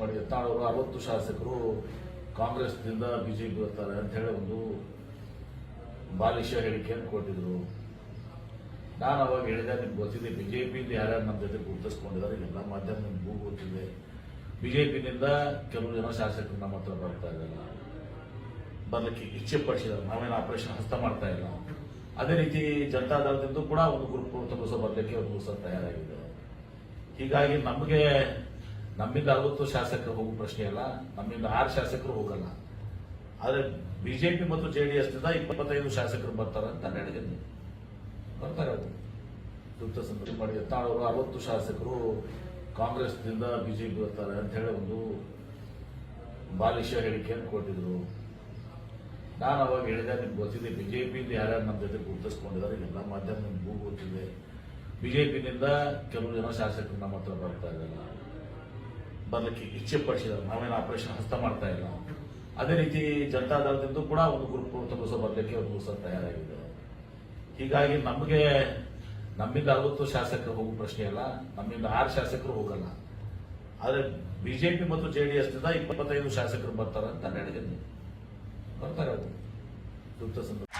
ಮಾಡಿ ಅರವತ್ತು ಶಾಸಕರು ಕಾಂಗ್ರೆಸ್ನಿಂದ ಬಿಜೆಪಿ ಬರ್ತಾರೆ ಅಂತ ಹೇಳಿ ಒಂದು ಬಾಲಿಷ ಹೇಳಿಕೆಯನ್ನು ಕೊಟ್ಟಿದ್ರು. ನಾನು ಅವಾಗ ಹೇಳಿದೆ, ನಿಮ್ಗೆ ಗೊತ್ತಿದೆ, ಬಿಜೆಪಿಯಿಂದ ಯಾರ್ಯಾರು ನಮ್ಮ ಜೊತೆ ಗುರುತಿಸ್ಕೊಂಡಿದ್ದಾರೆ, ಎಲ್ಲ ಮಾಧ್ಯಮ ನಿಮ್ಗೂ ಗೊತ್ತಿದೆ. ಬಿಜೆಪಿನಿಂದ ಕೆಲವು ಜನ ಶಾಸಕರು ನಮ್ಮ ಹತ್ರ ಬರ್ತಾ ಇದ್ದಾರೆ ಬರ್ಲಿಕ್ಕೆ ಇಚ್ಛೆ ಪಡಿಸಿದ್ದಾರೆ, ನಾವೇನು ಆಪರೇಷನ್ ಹಸ್ತ ಮಾಡ್ತಾ ಇಲ್ಲ. ಅದೇ ರೀತಿ ಜನತಾದಳದಿಂದ ಕೂಡ ಒಂದು ಗ್ರೂಪ್ ದಿವಸ ಬರಲಿಕ್ಕೆ ಒಂದು ತಯಾರಾಗಿದೆ. ಹೀಗಾಗಿ ನಮಗೆ ನಮ್ಮಿಂದ ಅರವತ್ತು ಶಾಸಕರು ಹೋಗೋ ಪ್ರಶ್ನೆ ಇಲ್ಲ ನಮ್ಮಿಂದ ಆರು ಶಾಸಕರು ಹೋಗಲ್ಲ. ಆದರೆ ಬಿಜೆಪಿ ಮತ್ತು ಜೆ ಡಿ ಎಸ್ನಿಂದ ಇಪ್ಪತ್ತೈದು ಶಾಸಕರು ಬರ್ತಾರೆ ಅಂತ ನಾನು ಹೇಳಿದ್ದೀನಿ ಬರ್ತಾರೆ ಅವರು. ಸೂಕ್ತ ಸಂದರ್ಭ ಮಾಡಿ, ಎತ್ತಾಳವರು ಅರವತ್ತು ಶಾಸಕರು ಕಾಂಗ್ರೆಸ್ನಿಂದ ಬಿಜೆಪಿ ಬರ್ತಾರೆ ಅಂತ ಹೇಳಿ ಒಂದು ಬಾಲಿಷ ಹೇಳಿಕೆಯನ್ನು ಕೊಟ್ಟಿದ್ರು. ನಾನು ಅವಾಗ ಹೇಳಿದೆ, ನಿಮ್ಗೆ ಗೊತ್ತಿದೆ ಬಿಜೆಪಿಯಿಂದ ಯಾರ್ಯಾರು ನಮ್ಮ ಜೊತೆ ಗುರುತಿಸ್ಕೊಂಡಿದ್ದಾರೆ, ಎಲ್ಲ ಮಾಧ್ಯಮ ನಿಮ್ಗೂ ಗೊತ್ತಿದೆ. ಬಿಜೆಪಿನಿಂದ ಕೆಲವು ಜನ ಶಾಸಕರು ನಮ್ಮ ಹತ್ರ ಬರ್ತಾ ಇದ್ದಾರೆ. ಬರ್ಲಿಕ್ಕೆ ಇಚ್ಛೆ ಪಡಿಸಿದ್ದಾರೆ ನಾವೇನು ಆಪರೇಷನ್ ಹಸ್ತ ಮಾಡ್ತಾ ಇಲ್ಲ ಅದೇ ರೀತಿ ಜನತಾದಳದಿಂದ ಕೂಡ ಒಂದು ಗ್ರೂಪ್ ದಿವಸ ಬರಲಿಕ್ಕೆ ಒಂದು ಸಹ ತಯಾರಾಗಿದೆ. ಹೀಗಾಗಿ ನಮಗೆ, ನಮ್ಮಿಂದ ಅರವತ್ತು ಶಾಸಕರು ಹೋಗೋ ಪ್ರಶ್ನೆ ಇಲ್ಲ ನಮ್ಮಿಂದ ಆರು ಶಾಸಕರು ಹೋಗಲ್ಲ. ಆದರೆ ಬಿಜೆಪಿ ಮತ್ತು ಜೆ ಡಿ ಎಸ್ನಿಂದ ಇಪ್ಪತ್ತೈದು ಶಾಸಕರು ಬರ್ತಾರೆ ಅಂತ ನಾನು ಬರ್ತಾರೆ ಅದು. ಸಂದರ್ಭ